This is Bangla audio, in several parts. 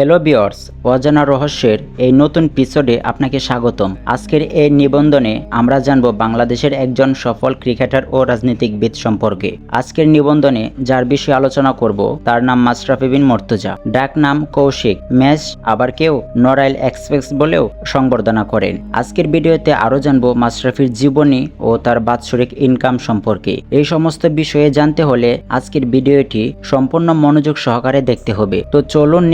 হ্যালো বিয়র্স অজানা রহস্যের এই নতুন পিসোডে আপনাকে স্বাগতম। আজকের এই নিবন্ধনে আমরা জানব বাংলাদেশের একজন সফল ক্রিকেটার ও রাজনীতিকবিদ সম্পর্কে। আজকের নিবন্ধনে যার বিষয়ে আলোচনা করব, তার নাম মাশরাফি বিন মর্তজা। ডাক নাম কৌশিক। ম্যাচ আবার কেউ নরাইল এক্সপ্রেস বলেও সংবর্ধনা করেন। আজকের ভিডিওতে আরও জানব মাশরাফির জীবনী ও তার বাৎসরিক ইনকাম সম্পর্কে। এই সমস্ত বিষয়ে জানতে হলে আজকের ভিডিওটি সম্পূর্ণ মনোযোগ সহকারে দেখতে হবে। তো চলুন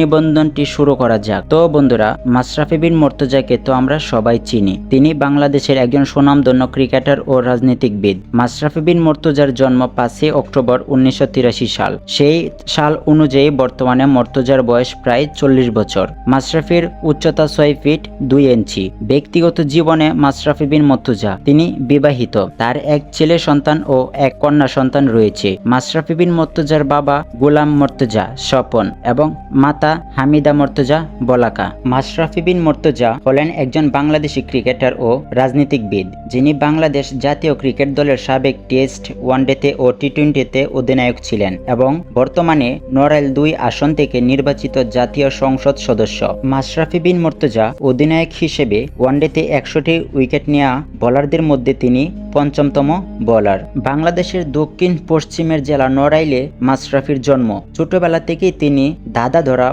নিবন্ধনটি শুরু করা যাক। তো বন্ধুরা, মাশরাফি বিন মর্তজাকে তো আমরা সবাই চিনি। তিনি বাংলাদেশের একজন সুনামধন্য ক্রিকেটার ও রাজনীতিকবিদ। মাশরাফি বিন মর্তজার জন্ম পাঁচই অক্টোবর উনিশশো তিরাশি সাল। সেই সাল অনুযায়ী বর্তমানে মর্তজার বয়স প্রায় চল্লিশ বছর। মাশরাফির উচ্চতা ছয় ফিট দুই ইঞ্চি। ব্যক্তিগত জীবনে মাশরাফি বিন মর্তুজা, তিনি বিবাহিত। তার এক ছেলে সন্তান ও এক কন্যা সন্তান রয়েছে। মাশরাফি বিন মর্তুজার বাবা গোলাম মর্তুজা, স্বপন এবং মাতা হামিদা মর্তুজা বলাকা। মাশরাফি বিন মর্তুজা হলেন একজন বাংলাদেশি ক্রিকেটার ও রাজনীতিকবিদ, যিনি বাংলাদেশ জাতীয় ক্রিকেট দলের সাবেক টেস্ট ওয়ানডেতে ও টি টোয়েন্টিতে অধিনায়ক ছিলেন এবং বর্তমানে নড়াইল দুই আসন থেকে নির্বাচিত জাতীয় সংসদ সদস্য। মাশরাফি বিন মর্তুজা অধিনায়ক হিসেবে ওয়ানডেতে একশোটি উইকেট নেওয়া বোলারদের মধ্যে তিনি পঞ্চমতম বোলার। বাংলাদেশের দক্ষিণ পশ্চিমের জেলা নড়াইলে মাশরাফির জন্ম। ছোটবেলা থেকেই তিনি দাদা ধরা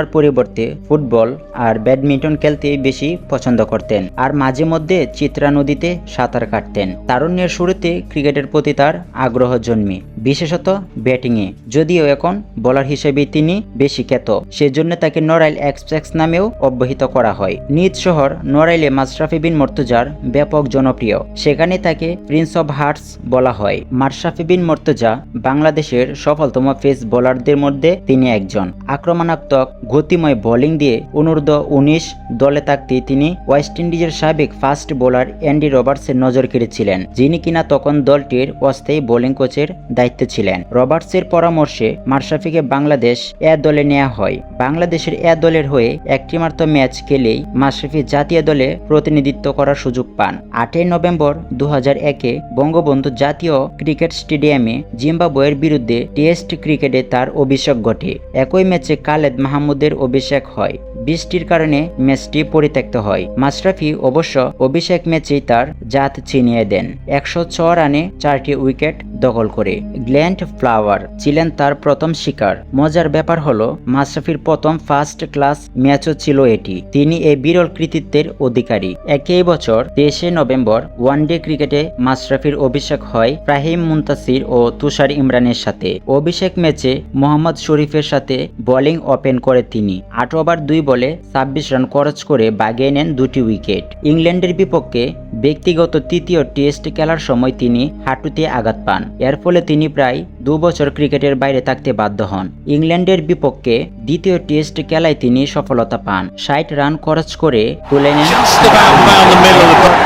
পড়াশোনার পরিবর্তে ফুটবল আর ব্যাডমিন্টন খেলতে বেশি পছন্দ করতেন আর মাঝে মধ্যে চিত্রা নদীতে সাঁতার কাটতেন। তারুণ্যের শুরুতে ক্রিকেটের প্রতি তার আগ্রহ জন্মে। বিশেষত ব্যাটিংয়ে। যদিও এখন বোলার হিসেবে তিনি বেশি খ্যাত, সেজন্য তাকে নড়াইল এক্সপ্রেস নামেও অব্যাহত করা হয়। নিজ শহর নড়াইলে মাশরাফি বিন মর্তুজার ব্যাপক জনপ্রিয়। সেখানে তাকে প্রিন্স অব হার্টস বলা হয়। মাশরাফি বিন মর্তুজা বাংলাদেশের সফলতম পেস বোলারদের মধ্যে তিনি একজন। আক্রমণাত্মক, গতিময় বোলিং দিয়ে অনূর্ধ্ব উনিশ দলে থাকতে তিনি ওয়েস্ট ইন্ডিজের সাবেক ফাস্ট বোলার অ্যান্ডি রবার্টসের নজর কেড়েছিলেন, যিনি কিনা তখন দলটির অস্থায়ী বোলিং কোচের দায়িত্বে ছিলেন। রবার্টসের পরামর্শে মাশরাফিকে বাংলাদেশ এ দলে নেওয়া হয়। বাংলাদেশের এ দলের হয়ে একটি মাত্র ম্যাচ খেলেই মাশরাফি জাতীয় দলে প্রতিনিধিত্ব করার সুযোগ পান। আটই নভেম্বর দু হাজার একে বঙ্গবন্ধু জাতীয় ক্রিকেট স্টেডিয়ামে জিম্বাবুয়ের বিরুদ্ধে টেস্ট ক্রিকেটে তার অভিষেক ঘটে। একই ম্যাচে খালেদ মাহমুদের অভিষেক হয়। বৃষ্টির কারণে ম্যাচটি পরিত্যক্ত হয়। মাশরাফি অবশ্য অভিষেক ম্যাচেই তার জাত ছিনিয়ে দেন। একশো ছ রানে চারটি উইকেট দখল করে গ্ল্যান্ড ফ্লাওয়ার ছিলেন তার প্রথম শিকার। মজার ব্যাপার হলো, মাশরাফির প্রথম ফার্স্ট ক্লাস ম্যাচও ছিল এটি। তিনি এই বিরল কৃতিত্বের অধিকারী। একই বছর তেইশে নভেম্বর ওয়ানডে ক্রিকেটে মাশরাফির অভিষেক হয় ফাহিম মুন্তাসির ও তুষার ইমরানের সাথে। অভিষেক ম্যাচে মোহাম্মদ শরীফের সাথে বোলিং ওপেন করে তিনি। আট ওভার দুই বলে ছাব্বিশ রান খরচ করে বাগিয়ে নেন দুটি উইকেট। ইংল্যান্ডের বিপক্ষে ব্যক্তিগত তৃতীয় টেস্ট খেলার সময় তিনি হাঁটুতে আঘাত পান। এর ফলে তিনি প্রায় দু বছর ক্রিকেটের বাইরে থাকতে বাধ্য হন। ইংল্যান্ডের বিপক্ষে দ্বিতীয় টেস্ট খেলায় তিনি সফলতা পান। ষাট রান খরচ করে তুলে নেন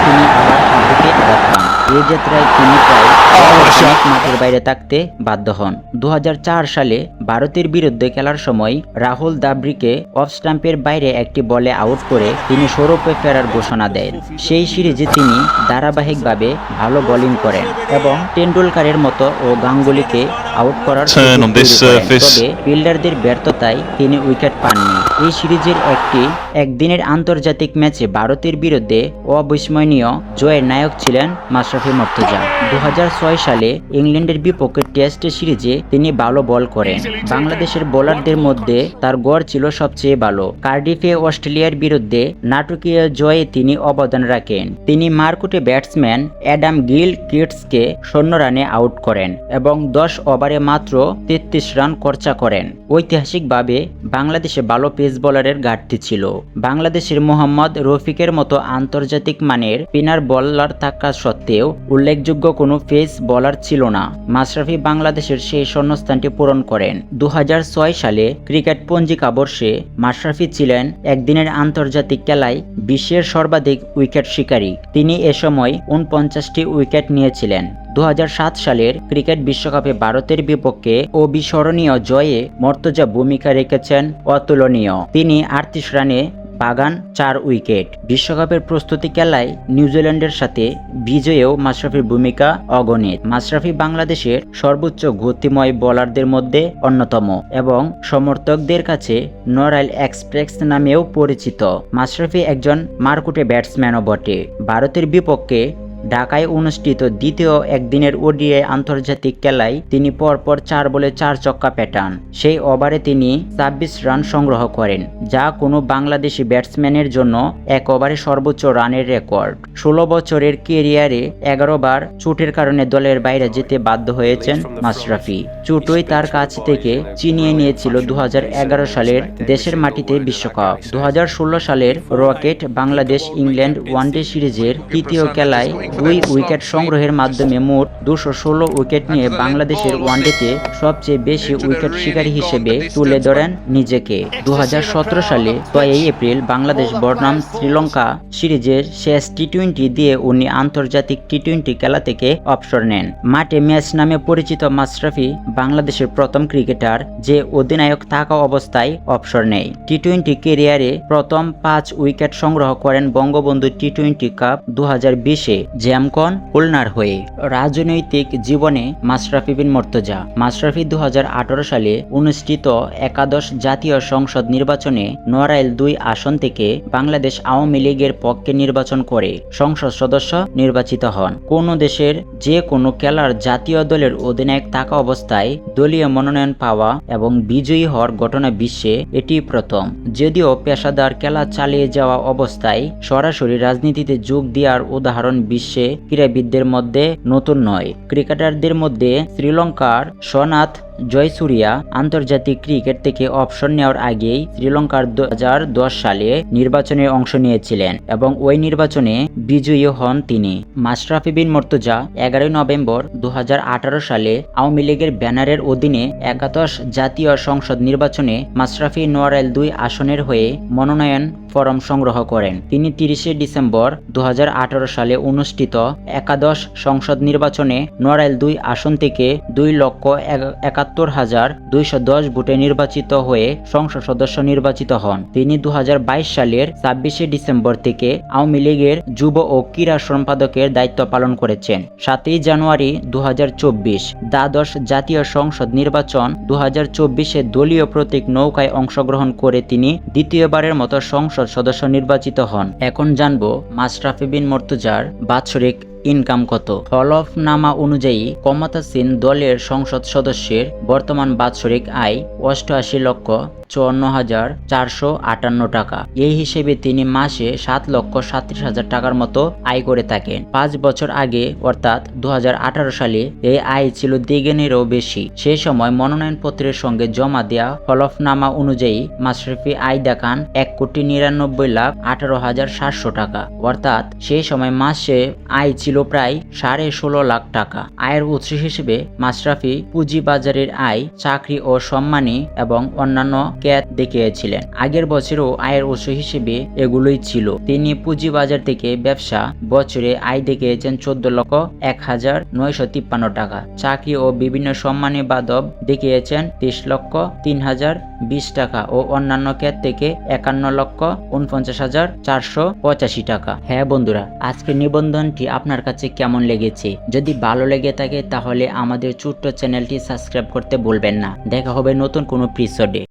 তিনি আবার হাঁটুতে আঘাত পান। যাত্রায় তিনি প্রায় অনেক মাঠের বাইরে থাকতে বাধ্য হন। দুহাজার চার সালে ভারতের বিরুদ্ধে খেলার সময় রাহুল দাবরিকে অফ স্টাম্পের বাইরে একটি বলে আউট করে তিনি সৌরভে ফেরার ঘোষণা দেন। সেই সিরিজে তিনি ধারাবাহিকভাবে ভালো বোলিং করেন এবং টেন্ডুলকারের মতো ও গাঙ্গুলিকে আউট করার. তবে ফিল্ডারদের ব্যর্থতায় তিনি উইকেট পাননি। এই সিরিজের একটি একদিনের আন্তর্জাতিক ম্যাচে ভারতের বিরুদ্ধে অবিস্মরণীয় জয়ের নায়ক ছিলেন মাশরাফি মর্তজা। দু সালে ইংল্যান্ডের বিপক্ষে টেস্ট সিরিজে তিনি ভালো বল করেন। বাংলাদেশের বোলারদের মধ্যে তার গড় ছিল সবচেয়ে ভালো। কার্ডিফে অস্ট্রেলিয়ার বিরুদ্ধে নাটকীয় জয়ে তিনি অবদান রাখেন। তিনি মারকুটে ব্যাটসম্যান অ্যাডাম গিল কিটসকে শূন্য রানে আউট করেন এবং দশ ওভারে মাত্র তেত্রিশ রান খরচা করেন। ঐতিহাসিকভাবে বাংলাদেশে ভালো পেস বোলারের ঘাটতি ছিল। বাংলাদেশের মোহাম্মদ রফিকের মতো আন্তর্জাতিক মানের স্পিনার বলার থাকা সত্ত্বেও উল্লেখযোগ্য কোনো পেস বলার ছিল না। মাশরাফি বাংলাদেশের সেই শূন্যস্থানটি পূরণ করেন। দু হাজার ছয় সালে ক্রিকেট পঞ্জিকা বর্ষে মাশরাফি ছিলেন একদিনের আন্তর্জাতিক খেলায় বিশ্বের সর্বাধিক উইকেট শিকারী। তিনি এ সময় উনপঞ্চাশটি উইকেট নিয়েছিলেন। দু হাজার সাত সালের ক্রিকেট বিশ্বকাপে ভারতের বিপক্ষে অবিস্মরণীয় জয়ে মর্তজা ভূমিকা রেখেছেন অতুলনীয়। তিনি আটত্রিশ রানে বাগান চার উইকেট। বিশ্বকাপের প্রস্তুতি খেলায় নিউজিল্যান্ডের সাথে বিজয়েও মাশরাফির ভূমিকা অগণিত। মাশরাফি বাংলাদেশের সর্বোচ্চ গতিময় বোলারদের মধ্যে অন্যতম এবং সমর্থকদের কাছে নরাইল এক্সপ্রেস নামেও পরিচিত। মাশরাফি একজন মারকুটে ব্যাটসম্যানও বটে। ভারতের বিপক্ষে ঢাকায় অনুষ্ঠিত দ্বিতীয় একদিনের ওডিআই আন্তর্জাতিক খেলায় তিনি পরপর চার বলে চার চক্কা পেটান। সেই ওভারে তিনি ছাব্বিশ রান সংগ্রহ করেন, যা কোনো বাংলাদেশি ব্যাটসম্যানের জন্য এক ওভারে সর্বোচ্চ রানের রেকর্ড। ষোলো বছরের কেরিয়ারে এগারো বার চোটের কারণে দলের বাইরে যেতে বাধ্য হয়েছেন মাশরাফি। চোটই তার কাছ থেকে চিনিয়ে নিয়েছিল দু হাজার এগারো সালের দেশের মাটিতে বিশ্বকাপ। দু হাজার ষোলো সালের রকেট বাংলাদেশ ইংল্যান্ড ওয়ানডে সিরিজের তৃতীয় খেলায় দুই উইকেট সংগ্রহের মাধ্যমে মোট দুশো ষোলো উইকেট নিয়ে বাংলাদেশের ওয়ানডেতে সবচেয়ে বেশি উইকেট শিকারী হিসেবে তুলে ধরেন নিজেকে। দু হাজার সতেরো সালে ছয়ই এপ্রিল বাংলাদেশ বনাম শ্রীলঙ্কা সিরিজের শেষ টি টোয়েন্টি দিয়ে উনি আন্তর্জাতিক টি টোয়েন্টি খেলা থেকে অবসর নেন। মাঠে ম্যাচ নামে পরিচিত মাশরাফি বাংলাদেশের প্রথম ক্রিকেটার যে অধিনায়ক থাকা অবস্থায় অবসর নেয়। টি টোয়েন্টি কেরিয়ারে প্রথম পাঁচ উইকেট সংগ্রহ করেন বঙ্গবন্ধু টি টোয়েন্টি কাপ দু হাজার বিশে। জ্যামকন খুলনার হয়ে। রাজনৈতিক জীবনে মাশরাফি বিন মর্তজা। মাশরাফি দু সালে অনুষ্ঠিত একাদশ জাতীয় সংসদ নির্বাচনে নড়াইল দুই আসন থেকে বাংলাদেশ আওয়ামী লীগের পক্ষে নির্বাচন করে সংসদ সদস্য নির্বাচিত হন। কোন দেশের যে কোনো খেলার জাতীয় দলের অধিনায়ক থাকা অবস্থায় দলীয় মনোনয়ন পাওয়া এবং বিজয়ী হওয়ার ঘটনা বিশ্বে এটি প্রথম। যদিও পেশাদার খেলা চালিয়ে যাওয়া অবস্থায় সরাসরি রাজনীতিতে যোগ দেওয়ার উদাহরণ বিশ্বে ক্রীড়াবিদদের মধ্যে নতুন নয়। ক্রিকেটারদের মধ্যে শ্রীলঙ্কার সোনাথ জয়সুরিয়া আন্তর্জাতিক ক্রিকেট থেকে অবসর নেওয়ার আগেই শ্রীলঙ্কার দু সালে নির্বাচনে অংশ নিয়েছিলেন এবং ওই নির্বাচনে বিজয়ী হন তিনি। মাশরাফি বিন মর্তুজা এগারোই নভেম্বর দু হাজার আঠারো সালে আওয়ামী লীগের ব্যানারের অধীনে একাদশ জাতীয় সংসদ নির্বাচনে মাশরাফি নোয়ারাইল দুই আসনের হয়ে মনোনয়ন ফরম সংগ্রহ করেন। তিনি তিরিশে ডিসেম্বর দু হাজার আঠারো সালে অনুষ্ঠিত একাদশ সংসদ নির্বাচনে নোয়ারাইল দুই আসন থেকে দুই লক্ষ একাত্তর হাজার দুইশো দশ ভোটে নির্বাচিত হয়ে সংসদ সদস্য নির্বাচিত হন। তিনি দু সালের ছাব্বিশে ডিসেম্বর থেকে আওয়ামী লীগের যুব ও ক্রীড়া সম্পাদকের দায়িত্ব পালন করেছেন। সাতই জানুয়ারি দু হাজার চব্বিশ, দ্বাদশ জাতীয় সংসদ নির্বাচন দু হাজার দলীয় প্রতীক নৌকায় অংশগ্রহণ করে তিনি দ্বিতীয়বারের মতো সংসদ সদস্য নির্বাচিত হন। এখন জানব মাশরাফি বিন মর্তুজার বাৎসরিক ইনকাম কত? হলফনামা অনুযায়ী, ক্ষমতাসীন দলের সংসদ সদস্যের বর্তমান বাৎসরিক আয় অষ্টআশি লক্ষ চুয়ান্ন হাজার চারশো আটান্ন টাকা। এই হিসেবে তিনি মাসে সাত লক্ষ সাতত্রিশ হাজার টাকার মতো আয় করে থাকেন। পাঁচ বছর আগে, অর্থাৎ দু সালে, এই আয় ছিল দ্বিগুণেরও বেশি। সেই সময় মনোনয়নপত্রের সঙ্গে জমা দেওয়া হলফনামা অনুযায়ী মাশরাফি আয় দেখান এক কোটি নিরানব্বই লাখ আঠারো হাজার সাতশো টাকা। অর্থাৎ সেই সময় মাসে আয় ছিল প্রায় সাড়ে ষোলো লাখ টাকা। আয়ের উৎস হিসেবে মাশরাফি পুঁজিবাজারের আয়, চাকরি ও সম্মানী এবং অন্যান্য ক্যাত দেখিয়েছিলেন। আগের বছরও আয়ের উৎস হিসেবে এগুলোই ছিল। তিনি পুঁজিবাজার থেকে ব্যবসা বছরে আয় দেখিয়েছেন চোদ্দ লক্ষ এক হাজার নয়শো তিপ্পান্ন টাকা। চাকরি ও বিভিন্ন সম্মানী বাদব দেখিয়েছেন তেইশ লক্ষ তিন হাজার বিশ টাকা ও অন্যান্য ক্যাত থেকে একান্ন লক্ষ উনপঞ্চাশ হাজার চারশো পঁচাশি টাকা। হ্যাঁ বন্ধুরা, আজকের নিবন্ধনটি আপনার কাছে কেমন লেগেছে? যদি ভালো লেগে থাকে তাহলে আমাদের ছোট্ট চ্যানেলটি সাবস্ক্রাইব করতে ভুলবেন না। দেখা হবে নতুন কোনো এপিসোডে